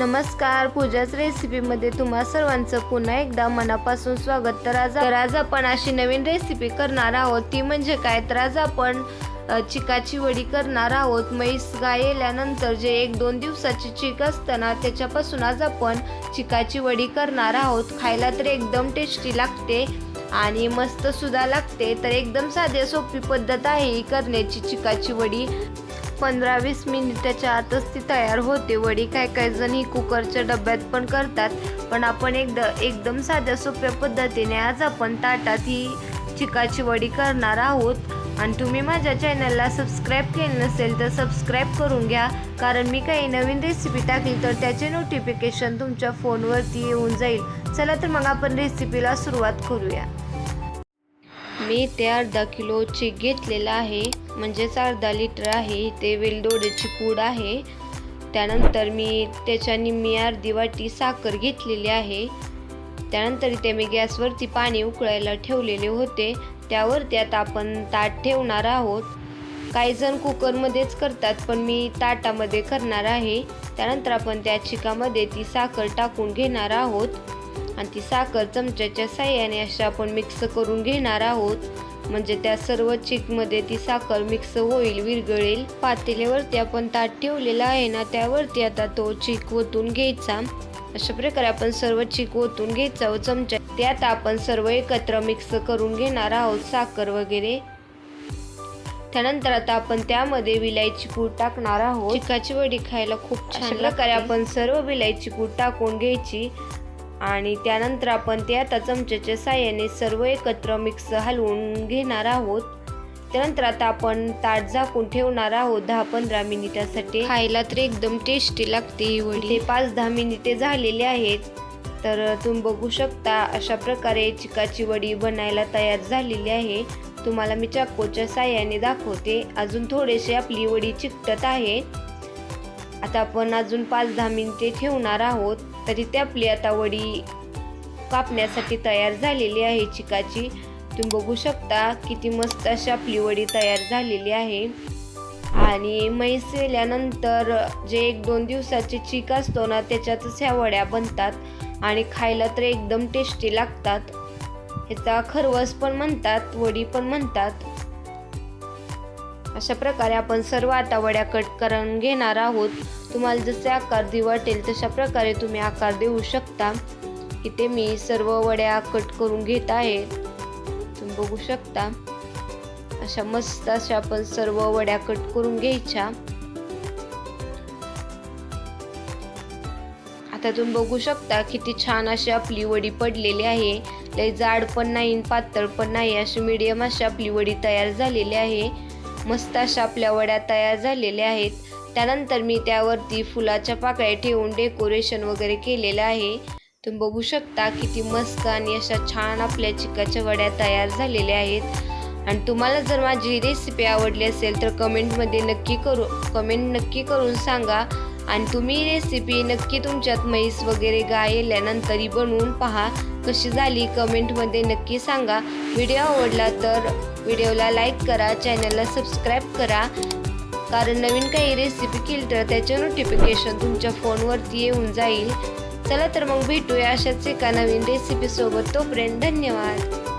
नमस्कार पूजाच रेसिपीमध्ये तुम्हा सर्वांचं पुन्हा एकदा मनापासून स्वागत. तर आज तर आज आपण अशी नवीन रेसिपी करणार आहोत. ती म्हणजे काय? तर आज आपण चिकाची वडी करणार आहोत. म्हैस गाय येल्यानंतर जे एक दोन दिवसाची चिक असताना त्याच्यापासून आज आपण चिकाची वडी करणार आहोत. खायला तर एकदम टेस्टी लागते आणि मस्त सुद्धा लागते. तर एकदम साधी सोपी पद्धत आहे ही करण्याची चिकाची वडी. पंधरा वीस मिनिटाच्या आतच ती तयार होते. वडी काय काय जण ही कुकरच्या डब्यात पण करतात. पण आपण एकदा एकदम साध्या सोप्या पद्धतीने आज आपण ताटात ही चिकाची वडी करणार आहोत. आणि तुम्ही माझ्या चॅनलला सबस्क्राईब केलं नसेल तर सबस्क्राईब करून घ्या. कारण मी काही नवीन रेसिपी टाकली तर त्याचे नोटिफिकेशन तुमच्या फोनवरती येऊन जाईल. चला तर मग आपण रेसिपीला सुरुवात करूया. मी ते अर्धा किलो घेतलेलं आहे. म्हणजेच अर्धा लिटर आहे. ते वेलदोड्याची पूड आहे. त्यानंतर मी त्याच्या निम्मी अर्धी वाटी साखर घेतलेली आहे. त्यानंतर इथे मी गॅसवरती पाणी उकळायला ठेवलेले होते. त्यावरती आता आपण ताट ठेवणार आहोत. काही जण कुकरमध्येच करतात पण मी ताटामध्ये करणार आहे. त्यानंतर आपण त्या चिकामध्ये ती साखर टाकून घेणार आहोत. आणि ती साखर चमच्याच्या साह्याने अशा आपण मिक्स करून घेणार आहोत. म्हणजे त्या सर्व चिकमध्ये ती साखर मिक्स होईल विरघळेल. पातेल्यावरती आपण ताट ठेवलेला आहे ना त्यावरती आता तो चिक ओतून घ्यायचा. अशा प्रकारे आपण सर्व चिक ओतून घ्यायचा व चमचा ते आता आपण सर्व एकत्र मिक्स करून घेणार आहोत साखर वगैरे. त्यानंतर आता आपण त्यामध्ये विलायची पूड टाकणार आहोत. चिकाची वडी खायला खूप छान प्रकारे आपण सर्व विलायची पूड टाकून घ्यायची. आणि त्यानंतर आपण ते आता चमच्याच्या साह्याने सर्व एकत्र मिक्स हलवून घेणार आहोत. त्यानंतर आता आपण ताट झाकून ठेवणार आहोत दहा पंधरा मिनिटासाठी. खायला तर एकदम टेस्टी लागते ही वडी. पाच दहा मिनिटे झालेले आहेत. तर तुम्ही बघू शकता अशा प्रकारे चिकाची वडी बनायला तयार झालेली आहे. तुम्हाला मी चाकूच्या साह्याने दाखवते. अजून थोडेसे आपली वडी चिकटत आहे. आता आपण अजून पाच दहा मिनिटे ठेवणार आहोत. तरी ती आपली आता वडी कापण्यासाठी तयार झालेली आहे. चिकाची. तुम्ही बघू शकता किती मस्त अशी आपली वडी तयार झालेली आहे. आणि म्हैस वेल्यानंतर जे एक दोन दिवसाचे चीक असतो ना त्याच्यातच ह्या वड्या बनतात आणि खायला तर एकदम टेस्टी लागतात. ह्याचा खरवस पण म्हणतात वडी पण म्हणतात. अशा प्रकारे आपण सर्व आता वड्या कट करून घेणार आहोत. तुम्हाला जसे आकार देऊ वाटेल तशा प्रकारे तुम्ही आकार देऊ शकता. इथे मी सर्व वड्या कट करून घेत आहे. तुम्ही बघू शकता. अशा मस्त अशा आपण सर्व वड्या कट करून घ्यायच्या. आता तुम्ही बघू शकता किती छान अशी आपली वडी पडलेली आहे. लय जाड पण नाही पातळ पण नाही अशी मीडियम अशी आपली वडी तयार झालेली आहे. मस्त अशा आपल्या वड्या तयार झालेल्या आहेत. त्यानंतर मी त्यावरती फुलाच्या पाकळ्या ठेवून डेकोरेशन वगैरे केलेलं आहे. तुम्ही बघू शकता किती मस्त आणि अशा छान आपल्या चिकाच्या वड्या तयार झालेल्या आहेत. आणि तुम्हाला जर माझी रेसिपी आवडली असेल तर कमेंटमध्ये नक्की करू कमेंट नक्की करून सांगा. आणि तुम्ही रेसिपी नक्की तुमच्यात म्हैस वगैरे गाय येल्यानंतरही बनवून पहा. कशी झाली कमेंटमध्ये नक्की सांगा. व्हिडिओ आवडला तर व्हिडिओला लाईक करा चॅनलला सबस्क्राईब करा. कारण नवीन काही रेसिपी केली तर त्याचे नोटिफिकेशन तुमच्या फोनवरती येऊन जाईल. चला तर मग भेटूया अशाच एका नवीन रेसिपीसोबत तोपर्यंत धन्यवाद.